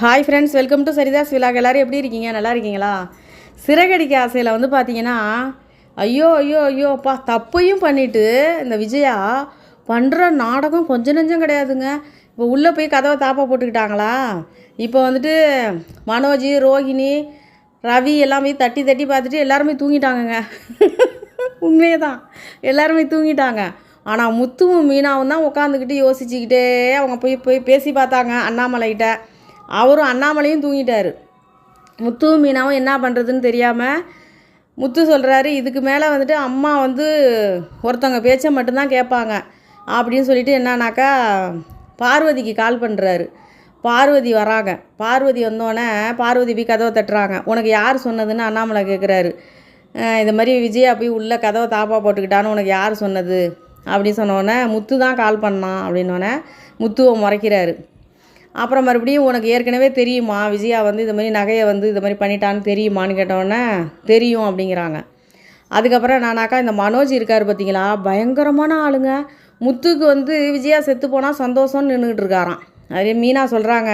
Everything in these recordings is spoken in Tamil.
Hi friends welcome to Saritha's விழாக் எல்லோரும் எப்படி இருக்கீங்க? நல்லா இருக்கீங்களா? சிறகடிக்க ஆசையில் வந்து பார்த்தீங்கன்னா ஐயோ ஐயோ ஐயோ அப்பா தப்பையும் பண்ணிவிட்டு இந்த விஜயா பண்ணுற நாடகம் கொஞ்சம் நெஞ்சம் கிடையாதுங்க. இப்போ உள்ளே போய் கதவை தாப்பா போட்டுக்கிட்டாங்களா? இப்போ வந்துட்டு மனோஜ் ரோஹிணி ரவி எல்லாமே தட்டி தட்டி பார்த்துட்டு எல்லாருமே தூங்கிட்டாங்கங்க. உண்மையே தான் எல்லாருமே தூங்கிட்டாங்க. ஆனால் முத்துவும் மீனாவும் தான் உட்காந்துக்கிட்டு யோசிச்சுக்கிட்டே அவங்க போய் போய் பேசி பார்த்தாங்க அண்ணாமலைகிட்ட. அவரும் அண்ணாமலையும் தூங்கிட்டார். முத்துவும் மீனாவும் என்ன பண்ணுறதுன்னு தெரியாமல் முத்து சொல்கிறாரு இதுக்கு மேலே வந்துட்டு அம்மா வந்து ஒருத்தவங்க பேச்சை மட்டும்தான் கேட்பாங்க அப்படின்னு சொல்லிட்டு என்னன்னாக்கா பார்வதிக்கு கால் பண்ணுறாரு பார்வதி வராங்க. பார்வதி வந்தோடனே பார்வதி போய் கதவை தட்டுறாங்க. உனக்கு யார் சொன்னதுன்னு அண்ணாமலை கேட்குறாரு இந்த மாதிரி விஜயா போய் உள்ளே கதவை தாப்பா போட்டுக்கிட்டான்னு உனக்கு யார் சொன்னது? அப்படின்னு சொன்னோடனே முத்து தான் கால் பண்ணான் அப்படின்னோடனே முத்துவை முறைக்கிறாரு. அப்புறம் மறுபடியும் உனக்கு ஏற்கனவே தெரியுமா விஜயா வந்து இது மாதிரி நகையை வந்து இது மாதிரி பண்ணிட்டான்னு தெரியுமான்னு கேட்டோன்னே தெரியும் அப்படிங்கிறாங்க. அதுக்கப்புறம் நானாக்கா இந்த மனோஜ் இருக்கார் பார்த்தீங்களா பயங்கரமான ஆளுங்க. முத்துக்கு வந்து விஜயா செத்து போனால் சந்தோஷம்னு நின்றுக்கிட்டு இருக்காராம். அதே மீனா சொல்கிறாங்க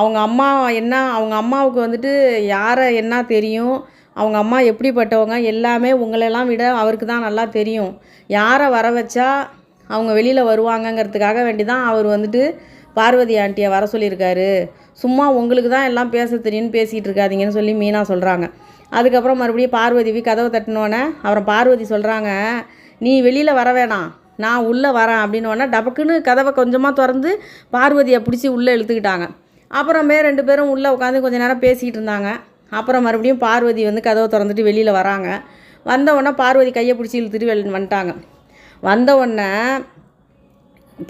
அவங்க அம்மா என்ன அவங்க அம்மாவுக்கு வந்துட்டு யாரை என்ன தெரியும் அவங்க அம்மா எப்படிப்பட்டவங்க எல்லாமே உங்களெல்லாம் விட அவருக்கு தான் நல்லா தெரியும். யாரை வர வச்சா அவங்க வெளியில் வருவாங்கங்கிறதுக்காக வேண்டி தான் அவர் வந்துட்டு பார்வதி ஆண்டியை வர சொல்லியிருக்காரு. சும்மா உங்களுக்கு தான் எல்லாம் பேச தெரியும்னு பேசிகிட்டு இருக்காதீங்கன்னு சொல்லி மீனா சொல்கிறாங்க அதுக்கப்புறம் மறுபடியும் பார்வதி போய் கதவை தட்டினோடனே அப்புறம் பார்வதி சொல்கிறாங்க நீ வெளியில் வர வேணாம். நான் உள்ளே வரேன். அப்படின்னோடனே டபக்குன்னு கதவை கொஞ்சமாக திறந்து பார்வதியை பிடிச்சி உள்ளே இழுத்துக்கிட்டாங்க. அப்புறமே ரெண்டு பேரும் உள்ளே உட்காந்து கொஞ்சம் நேரம் பேசிக்கிட்டு இருந்தாங்க. அப்புறம் மறுபடியும் பார்வதி வந்து கதவை திறந்துட்டு வெளியில் வராங்க. வந்தவுடனே பார்வதி கையை பிடிச்சி இழுத்துட்டு வெளி வந்துட்டாங்க. வந்தவுடனே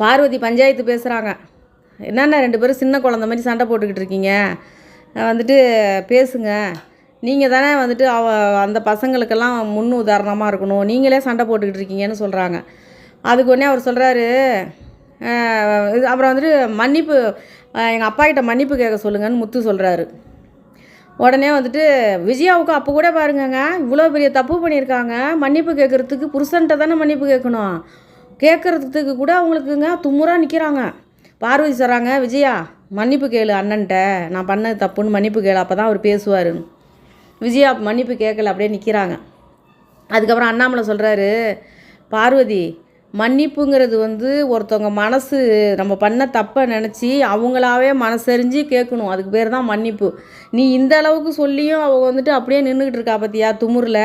பார்வதி பஞ்சாயத்து பேசுகிறாங்க என்னென்ன ரெண்டு பேரும் சின்ன குழந்த மாதிரி சண்டை போட்டுக்கிட்டு இருக்கீங்க? வந்துட்டு பேசுங்க. நீங்கள் தானே வந்துட்டு அவ அந்த பசங்களுக்கெல்லாம் முன் உதாரணமாக இருக்கணும். நீங்களே சண்டை போட்டுக்கிட்டு இருக்கீங்கன்னு சொல்கிறாங்க அதுக்கு உடனே அவர் சொல்கிறாரு அப்புறம் வந்துட்டு மன்னிப்பு எங்கள் அப்பா கிட்ட மன்னிப்பு கேட்க சொல்லுங்கன்னு முத்து சொல்கிறாரு உடனே வந்துட்டு விஜயாவுக்கு அப்போ கூட பாருங்கங்க இவ்வளோ பெரிய தப்பு பண்ணியிருக்காங்க. மன்னிப்பு கேட்குறதுக்கு புருஷன்ட்ட தானே மன்னிப்பு கேட்கணும். கேட்குறதுக்கு கூட அவங்களுக்குங்க தும்முறாக நிற்கிறாங்க பார்வதி சொல்கிறாங்க விஜயா மன்னிப்பு கேளு அண்ணன்ட்ட. நான் பண்ணது தப்புன்னு மன்னிப்பு கேளு. அப்போ தான் அவர் பேசுவார். விஜயா மன்னிப்பு கேட்கல அப்படியே நிற்கிறாங்க அதுக்கப்புறம் அண்ணாமலை சொல்கிறாரு பார்வதி மன்னிப்புங்கிறது வந்து ஒருத்தவங்க மனசு நம்ம பண்ண தப்பை நினச்சி அவங்களாவே மனசறிஞ்சு கேட்கணும். அதுக்கு பேர் தான் மன்னிப்பு. நீ இந்த அளவுக்கு சொல்லியும் அவள் வந்துட்டு அப்படியே நின்றுக்கிட்டு இருக்கா பார்த்தியா துமுறில்?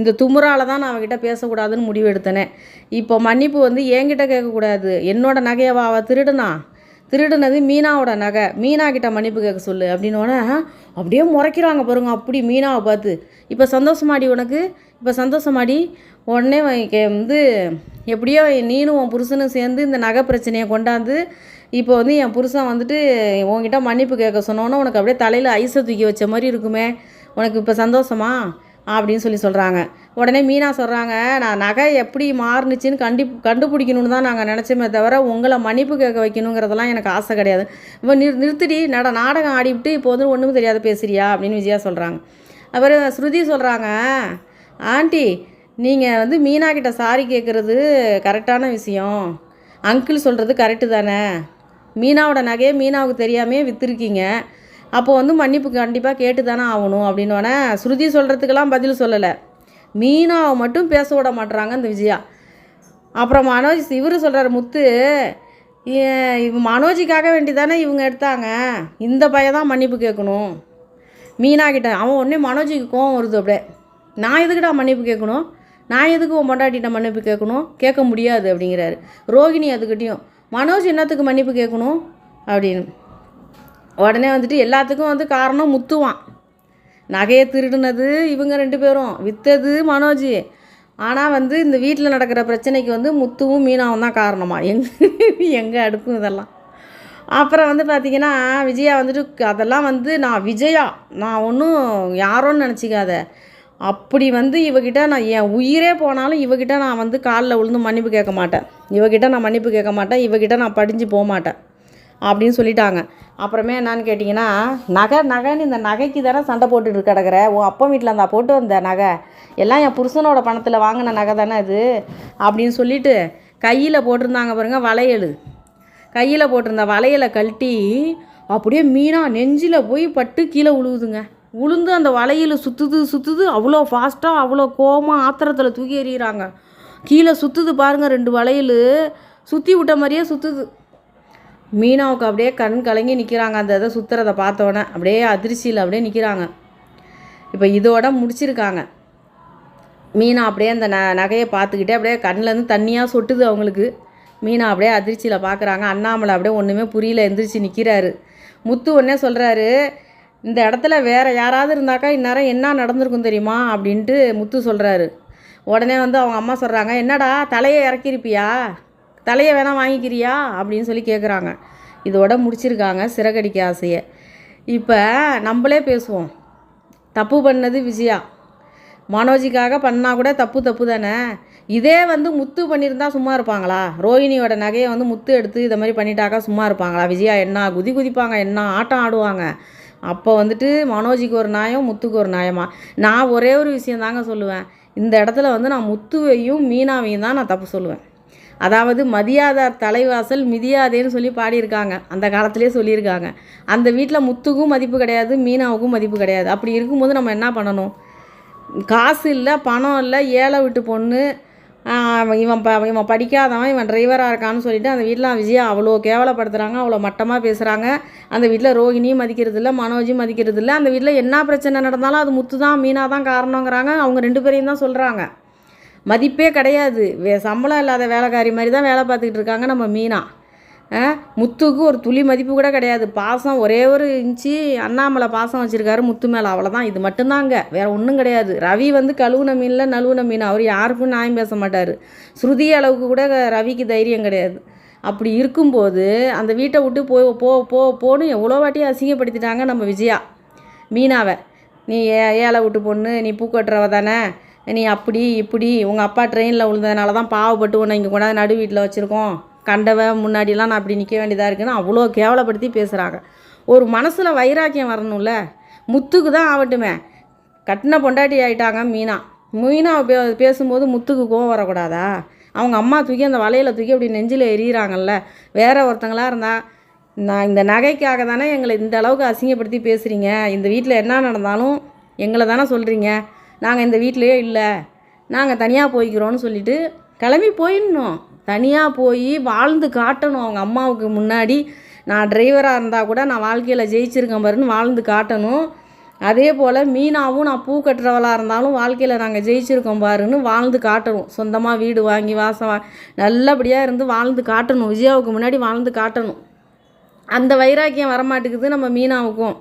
இந்த துமுறால் தான் நான் அவகிட்ட பேசக்கூடாதுன்னு முடிவு இப்போ மன்னிப்பு வந்து என்கிட்ட கேட்கக்கூடாது. என்னோட நகையவா அவள் திருடுனா? திருடுனது மீனாவோட நகை. மீனா கிட்ட மன்னிப்பு கேட்க சொல்லு அப்படின்னோடனே அப்படியே முறைக்கிறாங்க பாருங்க. அப்படி மீனாவை பார்த்து. இப்போ சந்தோஷமாடி உனக்கு? இப்போ சந்தோஷமாடி. உடனே வந்து எப்படியோ நீனும் உன் புருஷனும் சேர்ந்து இந்த நகை பிரச்சனையை கொண்டாந்து இப்போ வந்து என் புருஷன் வந்துட்டு உன்கிட்ட மன்னிப்பு கேட்க சொன்னோன்னே உனக்கு அப்படியே தலையில் ஐஸை தூக்கி வச்ச மாதிரி இருக்குமே. உனக்கு இப்போ சந்தோஷமா? அப்படின்னு சொல்லி சொல்கிறாங்க உடனே மீனா சொல்கிறாங்க நான் நகை எப்படி மாறுனுச்சின்னு கண்டி கண்டுபிடிக்கணும்னு தான் நாங்கள் நினச்சோமே தவிர உங்களை மன்னிப்பு கேட்க வைக்கணுங்கிறதெல்லாம் எனக்கு ஆசை கிடையாது. இப்போ நிறு நிறுத்திடி நட நாடகம் ஆடிவிட்டு இப்போ வந்து ஒன்றும் தெரியாத பேசுறியா? அப்படின்னு விஜயா சொல்கிறாங்க அப்புறம் ஸ்ருதி சொல்கிறாங்க ஆண்டி நீங்கள் வந்து மீனா கிட்ட சாரி கேட்குறது கரெக்டான விஷயம். அங்கிள் சொல்கிறது கரெக்டு தானே? மீனாவோட நகையை மீனாவுக்கு தெரியாமே விற்றுருக்கீங்க அப்போ வந்து மன்னிப்பு கண்டிப்பாக கேட்டு தானே ஆகணும் அப்படின்னோடனே ஸ்ருதி சொல்கிறதுக்கெல்லாம் பதில் சொல்லலை. மீனாவை மட்டும் பேச விட மாட்டுறாங்க இந்த விஜயா. அப்புறம் மனோஜ் இவர் சொல்கிறார் முத்து இவ மனோஜிக்காக வேண்டி தானே இவங்க எடுத்தாங்க. இந்த பையன் தான் மன்னிப்பு கேட்கணும். மீனா கிட்ட அவன் உடனே மனோஜிக்கு கோவம் வருது அப்படியே. நான் எதுக்குடா மன்னிப்பு கேட்கணும்? நான் எதுக்கு உன் பொண்டாட்டிகிட்ட மன்னிப்பு கேட்கணும்? கேட்க முடியாது அப்படிங்கிறாரு. ரோகிணி அதுக்கிட்டையும் மனோஜ் என்னத்துக்கு மன்னிப்பு கேட்கணும்? அப்படின்னு. உடனே வந்துட்டு எல்லாத்துக்கும் வந்து காரணம் முத்துவான். நகையை திருடினது இவங்க ரெண்டு பேரும். விற்றது மனோஜ். ஆனால் வந்து இந்த வீட்டில் நடக்கிற பிரச்சனைக்கு வந்து முத்துவும் மீனாவும் தான் காரணமா. எங்கே எங்கே அடுக்கும் இதெல்லாம். அப்புறம் வந்து பார்த்திங்கன்னா விஜயா வந்துட்டு அதெல்லாம் வந்து நான் விஜயா நான் ஒன்றும் யாரோன்னு நினச்சிக்காத. அப்படி வந்து இவகிட்ட நான் என் உயிரே போனாலும் இவகிட்ட நான் வந்து காலில் விழுந்து மன்னிப்பு கேட்க மாட்டேன். இவகிட்ட நான் மன்னிப்பு கேட்க மாட்டேன். இவகிட்ட நான் படிஞ்சு போக மாட்டேன். அப்படின்னு சொல்லிட்டாங்க. அப்புறமே என்னான்னு கேட்டிங்கன்னா நகை நகைன்னு இந்த நகைக்கு தானே சண்டை போட்டுட்டு கிடக்குற? உன் அப்பா வீட்டில் இருந்தால் போட்டு வந்த நகை. எல்லாம் என் புருஷனோட பணத்தில் வாங்கின நகை தானே அது? அப்படின்னு சொல்லிட்டு கையில் போட்டிருந்தாங்க பாருங்கள் வளையல். கையில் போட்டிருந்த வளையலை கழட்டி அப்படியே மீனாக நெஞ்சில் போய் பட்டு கீழே உழுவுதுங்க. உளுந்து அந்த வலையில் சுற்றுது சுற்றுது அவ்வளோ ஃபாஸ்ட்டாக அவ்வளோ கோமாக ஆத்திரத்தில் தூக்கி எறிகிறாங்க கீழே சுற்றுது பாருங்கள் ரெண்டு வளையல். சுற்றி விட்ட மாதிரியே சுற்றுது மீனாவுக்கு அப்படியே கண் கலங்கி நிற்கிறாங்க அந்த இதை சுற்றுறதை பார்த்தோன்னே அப்படியே அதிர்ச்சியில் அப்படியே நிற்கிறாங்க இப்போ இதோட முடிச்சிருக்காங்க. மீனா அப்படியே அந்த ந நகையை பார்த்துக்கிட்டே அப்படியே கண்ணிலேருந்து தண்ணியாக சொட்டுது அவங்களுக்கு. மீனா அப்படியே அதிர்ச்சியில் பார்க்குறாங்க. அண்ணாமலை அப்படியே ஒன்றுமே புரியல எந்திரிச்சு நிற்கிறாரு முத்து ஒன்றே சொல்கிறாரு இந்த இடத்துல வேறு யாராவது இருந்தாக்கா இந்நேரம் என்ன நடந்திருக்கும் தெரியுமா? அப்படின்ட்டு முத்து சொல்கிறாரு உடனே வந்து அவங்க அம்மா சொல்கிறாங்க என்னடா தலையை இறக்கிருப்பியா தலையை வேணால் வாங்கிக்கிறியா? அப்படின்னு சொல்லி கேட்குறாங்க இதோட முடிச்சிருக்காங்க சிறகடிக்க ஆசையை. இப்போ நம்மளே பேசுவோம். தப்பு பண்ணது விஜயா. மனோஜிக்காக பண்ணால் கூட தப்பு தப்பு தானே? இதே வந்து முத்து பண்ணியிருந்தா சும்மா இருப்பாங்களா? ரோஹிணியோட நகையை வந்து முத்து எடுத்து இதை மாதிரி பண்ணிட்டாக்கா சும்மா இருப்பாங்களா? விஜயா என்ன குதி குதிப்பாங்க என்ன ஆட்டம் ஆடுவாங்க? அப்போ வந்துட்டு மனோஜிக்கு ஒரு நியாயம் முத்துக்கு ஒரு நியாயமா? நான் ஒரே ஒரு விஷயம் தாங்க சொல்லுவேன். இந்த இடத்துல வந்து நான் முத்துவையும் மீனாவையும் தான் நான் தப்பு சொல்லுவேன். அதாவது மதியாதார் தலைவாசல் மிதியாதேன்னு சொல்லி பாடியிருக்காங்க. அந்த காலத்திலே சொல்லியிருக்காங்க. அந்த வீட்டில் முத்துக்கும் மதிப்பு கிடையாது மீனாவுக்கும் மதிப்பு கிடையாது. அப்படி இருக்கும்போது நம்ம என்ன பண்ணணும்? காசு இல்லை பணம் இல்லை ஏழை விட்டு பொண்ணு இவன் ப இவன் படிக்காதவன் இவன் டிரைவராக இருக்கான்னு சொல்லிட்டு அந்த வீட்டில் விஜயா அவ்வளோ கேவலப்படுத்துகிறாங்க அவ்வளோ மட்டமாக பேசுகிறாங்க அந்த வீட்டில் ரோஹிணியும் மதிக்கிறது இல்லை மனோஜும் மதிக்கிறது இல்லை. அந்த வீட்டில் என்ன பிரச்சனை நடந்தாலும் அது முத்து தான் மீனாக தான் காரணங்கிறாங்க. அவங்க ரெண்டு பேரையும் தான் சொல்கிறாங்க மதிப்பே கிடையாது. வே சம்பளம் இல்லாத வேலைக்காரி மாதிரி தான் வேலை பார்த்துக்கிட்டு இருக்காங்க நம்ம மீனா. முத்துக்கு ஒரு துளி மதிப்பு கூட கிடையாது. பாசம் ஒரே ஒரு இன்ச்சு அண்ணாமலை பாசம் வச்சுருக்காரு முத்து மேலே. அவ்வளோதான் இது மட்டும்தாங்க. வேறு ஒன்றும் கிடையாது. ரவி வந்து கழுவுன மீனில் நழுவுன மீன். அவர் யாருக்கும் நியாயம் பேச மாட்டார். ஸ்ருதி அளவுக்கு கூட ரவிக்கு தைரியம் கிடையாது. அப்படி இருக்கும்போது அந்த வீட்டை விட்டு போய் போ போ போன்னு எவ்வளோ வாட்டி அசிங்கப்படுத்திட்டாங்க நம்ம விஜயா மீனாவை. நீ ஏ ஏழை விட்டு பொண்ணு நீ பூக்கட்டுறவ தானே? நீ அப்படி இப்படி உங்கள் அப்பா ட்ரெயினில் விழுந்ததுனால தான் பாவப்பட்டு உன்னை இங்கே கொண்டாந்து நடு வீட்டில் வச்சுருக்கோம். கண்டவன் முன்னாடிலாம் நான் அப்படி நிற்க வேண்டியதாக இருக்குன்னு அவ்வளோ கேவலப்படுத்தி பேசுகிறாங்க ஒரு மனசில் வைராக்கியம் வரணும்ல? முத்துக்கு தான் ஆகட்டுமே. கட்டின பொண்டாட்டி ஆகிட்டாங்க மீனா. மீனா பே பேசும்போது முத்துக்கு கோவம் வரக்கூடாதா? அவங்க அம்மா தூக்கி அந்த வலையில் தூக்கி அப்படி நெஞ்சில் எறிகிறாங்கல்ல வேற ஒருத்தங்களாக இருந்தால் நான் இந்த நகைக்காக தானே எங்களை இந்த அளவுக்கு அசிங்கப்படுத்தி பேசுகிறீங்க இந்த வீட்டில் என்ன நடந்தாலும் எங்களை தானே சொல்கிறீங்க நாங்கள் இந்த வீட்டிலையே இல்லை. நாங்கள் தனியாக போய்க்கிறோன்னு சொல்லிட்டு கிளம்பி போயிடணும். தனியாக போய் வாழ்ந்து காட்டணும். அவங்க அம்மாவுக்கு முன்னாடி நான் டிரைவராக இருந்தால் கூட நான் வாழ்க்கையில் ஜெயிச்சிருக்கேன் பாருன்னு வாழ்ந்து காட்டணும். அதே போல் மீனாவும் நான் பூ கட்டுறவளாக இருந்தாலும் வாழ்க்கையில் நாங்கள் ஜெயிச்சிருக்கோம் பாருன்னு வாழ்ந்து காட்டணும். சொந்தமாக வீடு வாங்கி வாசம் வா நல்லபடியாக இருந்து வாழ்ந்து காட்டணும். விஜயாவுக்கு முன்னாடி வாழ்ந்து காட்டணும். அந்த வைராக்கியம் வரமாட்டேங்குது நம்ம மீனாவுக்கும்.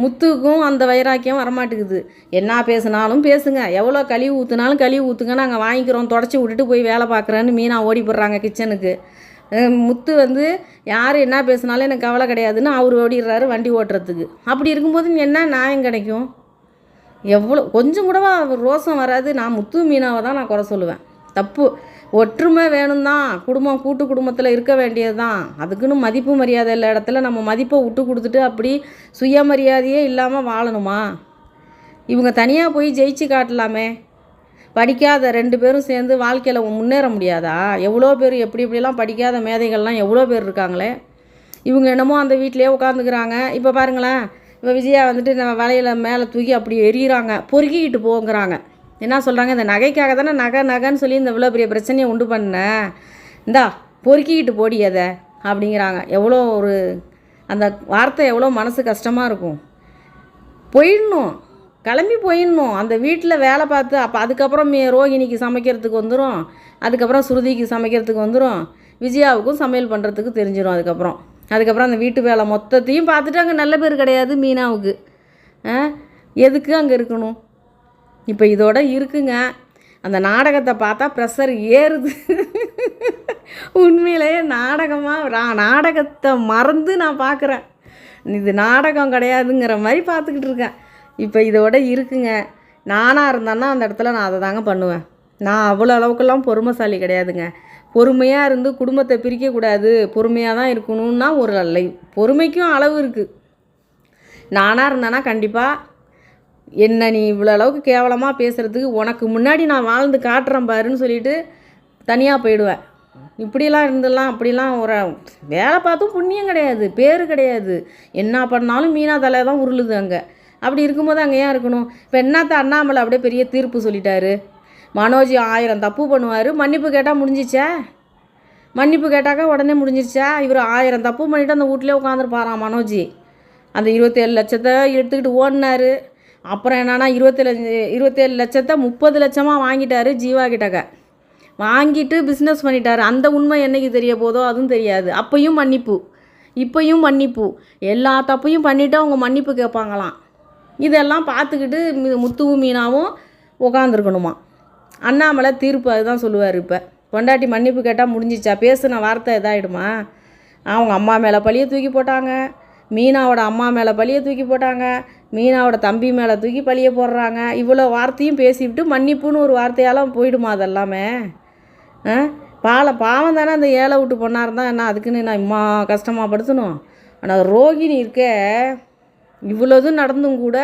முத்துக்கும் அந்த வைராக்கியம் வரமாட்டேங்குது. என்ன பேசுனாலும் பேசுங்க. எவ்வளோ கழிவு ஊற்றுனாலும் கழிவு ஊற்றுங்க நாங்கள் வாங்கிக்கிறோம். தொடச்சி விட்டுட்டு போய் வேலை பார்க்குறேன்னு மீனா ஓடி போடுறாங்க கிச்சனுக்கு. முத்து வந்து யார் என்ன பேசினாலும் எனக்கு கவலை கிடையாதுன்னு அவர் ஓடிடுறாரு வண்டி ஓட்டுறதுக்கு. அப்படி இருக்கும்போது என்ன நியாயம் கிடைக்கும்? எவ்வளோ கொஞ்சம் கூடவா ரோசம் வராது. நான் முத்து மீனாவை தான் நான் குறை சொல்லுவேன். தப்பு. ஒற்றுமை வேணும் தான் குடும்பம் கூட்டு குடும்பத்தில் இருக்க வேண்டியது தான் அதுக்குன்னு மதிப்பு மரியாதை இல்லை இடத்துல நம்ம மதிப்பை விட்டு கொடுத்துட்டு அப்படி சுயமரியாதையே இல்லாமல் வாழணுமா? இவங்க தனியாக போய் ஜெயிச்சு காட்டலாமே. படிக்காத ரெண்டு பேரும் சேர்ந்து வாழ்க்கையில் முன்னேற முடியாதா? எவ்வளோ பேர் எப்படி எப்படிலாம் படிக்காத மேதைகள்லாம் எவ்வளோ பேர் இருக்காங்களே? இவங்க என்னமோ அந்த வீட்டிலேயே உட்காந்துக்கிறாங்க இப்போ பாருங்களேன். இப்போ விஜயா வந்துட்டு நம்ம வலையில் மேலே தூக்கி அப்படி எரியிறாங்க பொறுக்கிக்கிட்டு போங்கிறாங்க. என்ன சொல்கிறாங்க இந்த நகைக்காக தானே நகை நகைன்னு சொல்லி இந்த இவ்வளோ பெரிய பிரச்சனையை உண்டு பண்ணேன் இந்தா பொறுக்கிக்கிட்டு போடி அதை அப்படிங்கிறாங்க. எவ்வளோ ஒரு அந்த வார்த்தை எவ்வளோ மனசு கஷ்டமாக இருக்கும். போயிடணும். கிளம்பி போயிடணும். அந்த வீட்டில் வேலை பார்த்து அப்போ அதுக்கப்புறம் ரோகிணிக்கு சமைக்கிறதுக்கு வந்துடும் அதுக்கப்புறம் ஸ்ருதிக்கு சமைக்கிறதுக்கு வந்துடும் விஜயாவுக்கும் சமையல் பண்ணுறதுக்கு தெரிஞ்சிடும் அதுக்கப்புறம். அதுக்கப்புறம் அந்த வீட்டு வேலை மொத்தத்தையும் பார்த்துட்டு அங்கே நல்ல பேர் கிடையாது மீனாவுக்கு. ஆ? எதுக்கு அங்கே இருக்கணும்? இப்போ இதோட இருக்குங்க. அந்த நாடகத்தை பார்த்தா ப்ரெஷர் ஏறுது. உண்மையிலேயே நாடகமாக நான் நாடகத்தை மறந்து நான் பார்க்குறேன் இது நாடகம் கிடையாதுங்கிற மாதிரி பார்த்துக்கிட்டு இருக்கேன். இப்போ இதோட இருக்குங்க. நானாக இருந்தேன்னா அந்த இடத்துல நான் அதை தாங்க பண்ணுவேன். நான் அவ்வளோ அளவுக்கெல்லாம் பொறுமைசாலி கிடையாதுங்க. பொறுமையாக இருந்து குடும்பத்தை பிரிக்கக்கூடாது பொறுமையாக தான் இருக்கணும்னா ஒரு லை பொறுமைக்கும் அளவு இருக்குது நானாக இருந்தேன்னா கண்டிப்பாக என்ன நீ இவ்வளோ அளவுக்கு கேவலமாக பேசுகிறதுக்கு உனக்கு முன்னாடி நான் வாழ்ந்து காட்டுறேன் பாருன்னு சொல்லிட்டு தனியாக போயிடுவேன். இப்படிலாம் இருந்துடலாம் அப்படிலாம் ஒரு வேலை பார்த்தும் புண்ணியம் கிடையாது பேர் கிடையாது. என்ன பண்ணாலும் மீனா தலை தான் உருளுது அங்கே. அப்படி இருக்கும்போது அங்கே ஏன் இருக்கணும்? இப்போ என்னத்த அண்ணாமலை அப்படியே பெரிய தீர்ப்பு சொல்லிட்டாரு. மனோஜ் ஆயிரம் தப்பு பண்ணுவார். மன்னிப்பு கேட்டால் முடிஞ்சிச்சே? மன்னிப்பு கேட்டாக்கா உடனே முடிஞ்சிருச்சா? இவர் ஆயிரம் தப்பு பண்ணிவிட்டு அந்த வீட்டிலே உட்காந்துருப்பாராம் மனோஜ். அந்த இருபத்தேழு லட்சத்தை எடுத்துக்கிட்டு ஓடினாரு. அப்புறம் என்னன்னா இருபத்தேழு இருபத்தேழு லட்சத்தை முப்பது லட்சமாக வாங்கிட்டாரு ஜீவா கிட்டக்க. வாங்கிட்டு பிஸ்னஸ் பண்ணிட்டாரு. அந்த உண்மை என்னைக்கு தெரிய போதோ அதுவும் தெரியாது. அப்பையும் மன்னிப்பு. இப்பையும் மன்னிப்பு. எல்லா தப்பையும் பண்ணிவிட்டு அவங்க மன்னிப்பு கேட்பாங்களாம். இதெல்லாம் பார்த்துக்கிட்டு முத்துவும் மீனாவும் உட்காந்துருக்கணுமா அண்ணாமலை தீர்ப்பு அதுதான் சொல்லுவார் இப்போ. பொண்டாட்டி மன்னிப்பு கேட்டால் முடிஞ்சிச்சா? பேசுன வார்த்தை இதாகிடுமா அவங்க அம்மா மேலே பழியை தூக்கி போட்டாங்க. மீனாவோட அம்மா மேலே பழியை தூக்கி போட்டாங்க. மீனாவோட தம்பி மேலே தூக்கி பழிய போடுறாங்க. இவ்வளோ வார்த்தையும் பேசிவிட்டு மன்னிப்புன்னு ஒரு வார்த்தையாலாம் போயிடுமா அதெல்லாமே? ஆ? பாலை பாவம் தானே அந்த ஏழை விட்டு பொண்ணாக இருந்தால் என்ன அதுக்குன்னு நான் இம்மா கஷ்டமாக படுத்தணும்? ஆனால் ரோகிணி இருக்க இவ்வளோது நடந்தும் கூட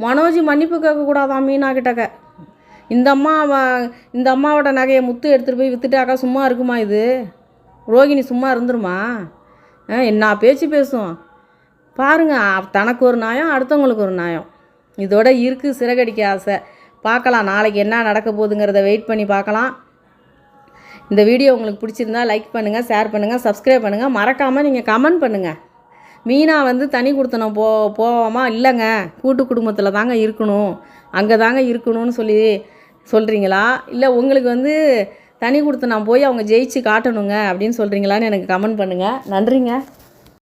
மனோஜ் மன்னிப்பு கேட்கக்கூடாதான் மீனா கிட்டக்க இந்த அம்மா இந்த அம்மாவோட நகையை முத்து எடுத்துகிட்டு போய் வித்துட்டாக்கா சும்மா இருக்குமா இது? ரோகிணி சும்மா இருந்துருமா? ஆ, என்ன பேச்சு பேசும்? பாருங்கள் தனக்கு ஒரு நியாயம் அடுத்தவங்களுக்கு ஒரு நியாயம். இதோட இருக்குது சிறகடிக்க ஆசை. பார்க்கலாம் நாளைக்கு என்ன நடக்க போகுதுங்கிறத வெயிட் பண்ணி பார்க்கலாம். இந்த வீடியோ உங்களுக்கு பிடிச்சிருந்தா லைக் பண்ணுங்கள் ஷேர் பண்ணுங்கள் சப்ஸ்கிரைப் பண்ணுங்கள் மறக்காமல் நீங்கள் கமெண்ட் பண்ணுங்கள் மீனா வந்து தனி கொடுத்தனம் போ போவோமா? இல்லைங்க. கூட்டு குடும்பத்தில் தாங்க இருக்கணும். அங்கே தாங்க இருக்கணும்னு சொல்லி சொல்கிறீங்களா இல்லை உங்களுக்கு வந்து தனி கொடுத்தனம் போய் அவங்க ஜெயிச்சு காட்டணுங்க அப்படின்னு சொல்கிறீங்களான்னு எனக்கு கமெண்ட் பண்ணுங்கள் நன்றிங்க.